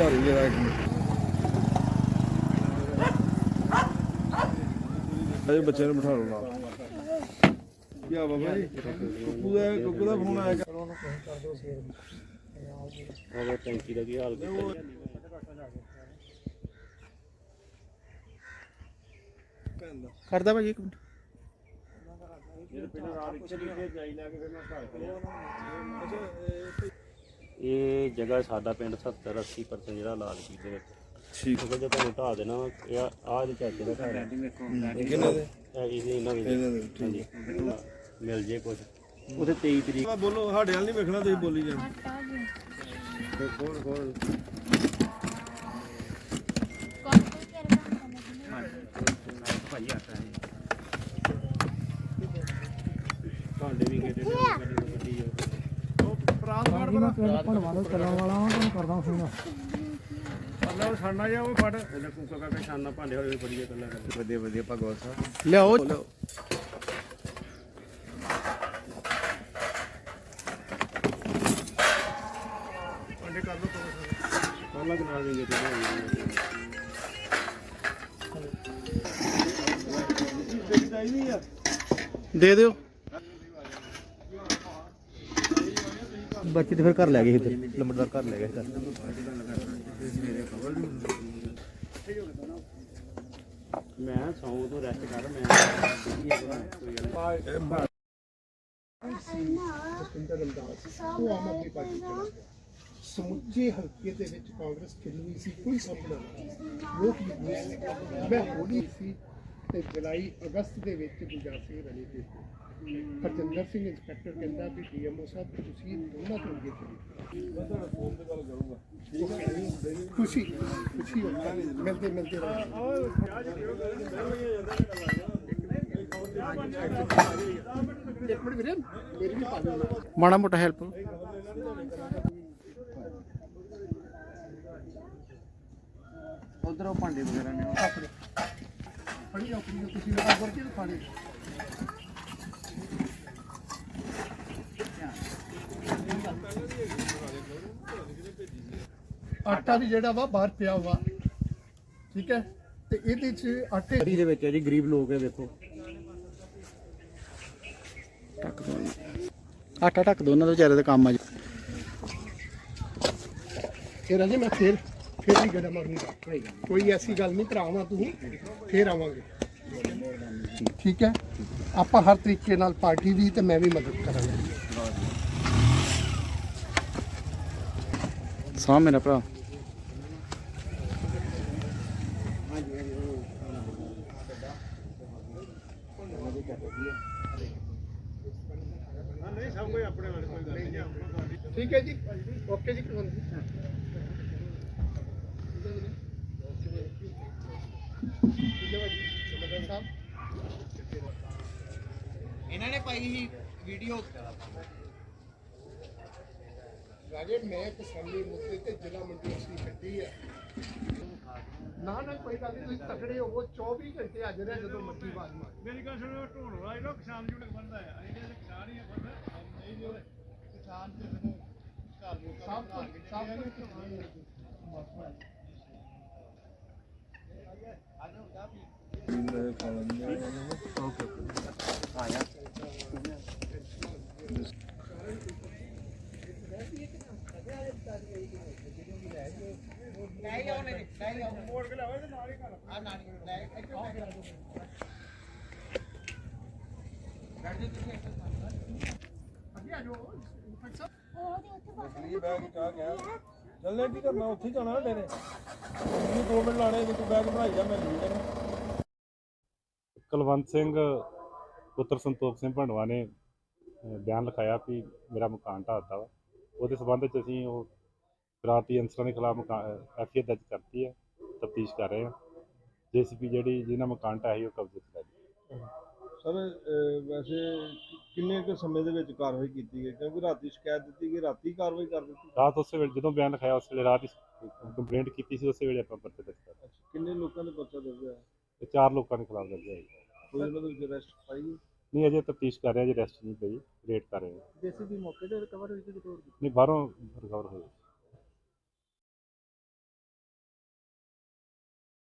ਖਿਲਾਰੀ ਜਰਾ ਇੱਕ ਮਿੰਟ ਅਜੇ ਬੱਚੇ ਨੂੰ ਬਿਠਾ ਲਓ ਨਾਲ। ਕੀ ਆ ਬਾਬਾ ਜੀ? ਕੁੱਕੂ ਦਾ ਕੁੱਕੂ ਦਾ ਫੋਨ ਆਇਆ। ਉਹ ਟੈਂਕੀ ਦਾ ਕੀ ਹਾਲ ਕੀਤਾ? ਕਰਦਾ ਭਾਜੀ ਇੱਕ ਮਿੰਟ। ਇਹ ਜਗ੍ਹਾ ਸਾਡਾ ਪਿੰਡ 70 80% ਜਿਹੜਾ ਲਾਲ ਕੀ ਦੇ ਵਿੱਚ। ਠੀਕ। ਉਹ ਜੇ ਤੁਹਾਨੂੰ ਢਾ ਦੇਣਾ ਵਾ, ਇਹ ਆ ਆਹ ਦੇ ਚਾਚੇ ਦਾ ਘਰ ਹੈ ਦੇ? ਇਹ ਇਹਦੇ ਇਹਨਾਂ ਹਾਂਜੀ। ਮਿਲ ਜੇ ਕੁਝ ਉਹਦੇ 23 ਤਰੀਕ। ਆ ਬੋਲੋ ਸਾਡੇ ਵੱਲ ਨਹੀਂ ਵੇਖਣਾ ਤੁਸੀਂ ਬੋਲੀ ਜਾਣਾ ਭਾਈ ਆਤਾ ਹੈ। ਭਾਂਡੇ ਵੀ ਕਿਤੇ ਅੱਲਾ ਜਾ ਉਹ ਫੜ ਕੁੱਕਾ ਭਾਂਡੇ ਹੋਏ ਵਧੀਆ ਵਧੀਆ ਭਗਵਾਨ ਸਾਹਿਬ। ਲਿਆਓ। ਭਾਂਡੇ ਕਰ ਲੋ ਦੇ ਦਿਓ। ਬੱਚੇ ਤੇ ਫਿਰ ਘਰ ਲੈ ਗਏ ਇੱਧਰ ਲੰਬੜਦਾਰ ਘਰ ਲੈ ਗਏ ਘਰ ਮੈਂ ਸੌਂ ਤੋਂ ਰੈਸਟ ਕਰ ਮੈਂ ਕੋਈ ਗੱਲ ਨੀ। ਸਮੁੱਚੇ ਹਲਕੇ ਦੇ ਵਿੱਚ ਕਾਂਗਰਸ ਖਿਲਰੀ ਸੀ ਕੋਈ ਸੁਪਨਾ ਲੋਕ। ਮੈਂ ਹੋਣੀ ਸੀ ਤੇ ਜੁਲਾਈ ਅਗਸਤ ਦੇ ਵਿੱਚ ਸਿੰਘ ਰਣੀ ਤੇ ਹਰਜਿੰਦਰ ਸਿੰਘ ਇੰਸਪੈਕਟਰ ਕਹਿੰਦਾ ਵੀ ਡੀਐਮਓ ਸਾਹਿਬ ਤੁਸੀਂ ਦੋਨਾਂ ਤੋਂ ਅੱਗੇ ਚਲੇ। ਖੁਸ਼ੀ ਖੁਸ਼ੀ ਹੁੰਦਾ ਮਿਲਦੇ ਮਿਲਦੇ ਰਹੋ। ਇੱਕ ਮਿੰਟ ਵੀਰੇ ਮੇਰੀ ਵੀ ਪਾ ਦਿਓ। ਮਾੜਾ ਮੋਟਾ ਹੈਲਪ ਉਧਰੋਂ ਭਾਂਡੇ ਵਗੈਰਾ ਨੇ ਆਪਣੇ। ਫੜੀ ਆਪਣੀ ਤੁਸੀਂ ਲਗਾ ਕਰਕੇ ਖਾਣੇ ਆਟਾ ਵੀ ਜਿਹੜਾ ਵਾ ਬਾਹਰ ਪਿਆ ਵਾ। ਠੀਕ ਹੈ? ਤੇ ਇਹਦੇ ਚ ਆਟੇ ਗਲੀ ਦੇ ਵਿੱਚ ਹੈ ਜੀ ਗਰੀਬ ਲੋਕ ਹੈ ਵੇਖੋ ਟੱਕ ਦੋ ਆਟਾ ਟੱਕ ਦੋ ਉਹਨਾਂ ਦੇ ਵਿਚਾਰੇ ਦਾ ਕੰਮ ਆ ਜੀ। ਇਹ ਰਾਜੇ ਮੈਂ ਫੇਰ ਫੇਰ ਵੀ ਗੜਾ ਮਾਰੂੰਗਾ ਕੋਈ ਐਸੀ ਗੱਲ ਨਹੀਂ ਭਰਾਵਾ ਤੂੰ ਫੇਰ ਆਵਾਂਗੇ। ਠੀਕ ਹੈ? ਆਪਾਂ ਹਰ ਤਰੀਕੇ ਨਾਲ ਪਾਰਟੀ ਦੀ ਤੇ ਮੈਂ ਵੀ ਮਦਦ ਕਰਾਂਗਾ। ਸਾਹ ਮੇਰਾ ਭਰਾ। ਠੀਕ ਹੈ ਜੀ। ਓਕੇ ਜੀ ਕੁਲਵੰਤ ਜੀ ਠੀਕ ਹੈ। ਜੀ ਸਮਾਦਾਰ ਸਾਹਿਬ ਇਹਨਾਂ ਨੇ ਪਾਈ ਸੀ ਵੀਡੀਓ ਰਾਜੇ ਮੈਂ ਕਿਸਾਨੀ ਮੁੱਦੇ ਤੇ ਜ਼ਿਲ੍ਹਾ ਮੰਡੀ ਅਸੀਂ ਕੱਢੀ ਹੈ ਨਾ ਨਾ ਕੋਈ ਗੱਲ ਨਹੀਂ ਤੁਸੀਂ ਤਕੜੇ ਹੋਵੋ 24 ਘੰਟੇ ਹਾਜ਼ਰ ਹੈ ਜਦੋਂ ਮੱਕੀ ਬਾਜ਼ ਮਾਰ ਮੇਰੀ ਗੱਲ ਸੁਣੋ ਢੋਣ ਵਾਲਾ ਇਹਨੂੰ ਕਿਸਾਨ ਜੁੜ ਬੰਦਾ ਆ ਇਹਦੇ ਕਿਸਾਨ ਹੀ ਬੰਦਾ ਨਹੀਂ ਜੋ ਕਿਸਾਨ ਤੇ ਮੈਨੂੰ ਘਰ ਨੂੰ ਸਭ ਤੋਂ ਸਭ ਤੋਂ ਅੱਗੇ ਆ ਜਾਓ ਇੰਸਪੈਕਟਰ ਸਾਹਿਬ ਇਹ ਬੈਗ ਚਾ ਗਿਆ? ਚੱਲੇ ਕੀ ਕਰਨਾ ਉੱਥੇ ਹੀ ਜਾਣਾ ਡੇਰੇ ਮੈਨੂੰ 2 ਮਿੰਟ ਲਾਣੇ ਜੇ ਤੂੰ ਬੈਗ ਬਣਾਈ ਜਾ ਮੈਂ ਲਈ ਜਾਣਾ। ਕੁਲਵੰਤ ਸਿੰਘ ਪੁੱਤਰ ਸੰਤੋਖ ਸਿੰਘ ਭੰਡਵਾ ਨੇ ਅਹ, ਬਿਆਨ ਲਿਖਾਇਆ ਕਿ ਮੇਰਾ ਮਕਾਨ ਢਾਹ ਵਾ। ਉਹਦੇ ਸਬੰਧ ਵਿੱਚ ਅਸੀਂ ਉਹ ਸ਼ਰਾਰਤੀ ਅਨਸਰਾਂ ਦੇ ਖਿਲਾਫ ਐਫਆਈਆਰ ਦਰਜ ਕਰਤੀ ਹੈ ਤਫਤੀਸ਼ ਕਰ ਰਹੇ ਹਾਂ। ਜੇਸੀਪੀ ਜਿਹੜੀ ਜਿਹਨਾਂ ਮਕਾਨ ਢਾਹਿਆ ਸੀ ਉਹ ਕਬਜ਼ੇ 'ਚ ਲੈ ਲਈ ਸਰ ਅਹ, ਵੈਸੇ ਕਿੰਨੇ ਕੁ ਸਮੇਂ ਦੇ ਵਿੱਚ ਕਾਰਵਾਈ ਕੀਤੀ ਗਈ? ਕਿਉਂਕਿ ਰਾਤੀ ਸ਼ਿਕਾਇਤ ਦਿੱਤੀ ਗਈ ਰਾਤੀ ਕਾਰਵਾਈ ਕਰ ਦਿੱਤੀ। ਰਾਤ ਉਸੇ ਵੇਲੇ ਜਦੋਂ ਬਿਆਨ ਲਿਖਾਇਆ ਉਸ ਵੇਲੇ ਰਾਤ ਹੀ ਕੰਪਲੇਂਟ ਕੀਤੀ ਸੀ ਉਸੇ ਵੇਲੇ ਆਪਾਂ ਪਰਚਾ ਦਰਜ ਕਰ ਅੱਛਾ, ਕਿੰਨੇ ਲੋਕਾਂ ਦੇ ਪਰਚਾ ਦਰਜ ਹੋਇਆ ਤੇ ਚਾਰ ਲੋਕਾਂ ਦੇ ਖਿਲਾਫ ਦਰਜ ਹੈ ਕੋਈ ਉਹਨਾਂ ਦੇ ਵਿੱਚ ਅਰੈਸਟ ਪਾਈ ਗਈ? ਨਹੀਂ ਅਜੇ ਤਫਤੀਸ਼ ਕਰ ਰਹੇ ਹਾਂ ਜੀ ਰੈਸਟ ਨਹੀਂ ਪਈ ਰੇਟ ਕਰ ਰਹੇ ਹਾਂ। ਜੇਸੀਬੀ ਮੌਕੇ ਤੇ ਰਿਕਵਰ ਹੋਈ ਸੀ ਰਿਪੋਰਟ ਨਹੀਂ ਬਾਹਰੋਂ ਰਿਕਵਰ ਹੋਏ।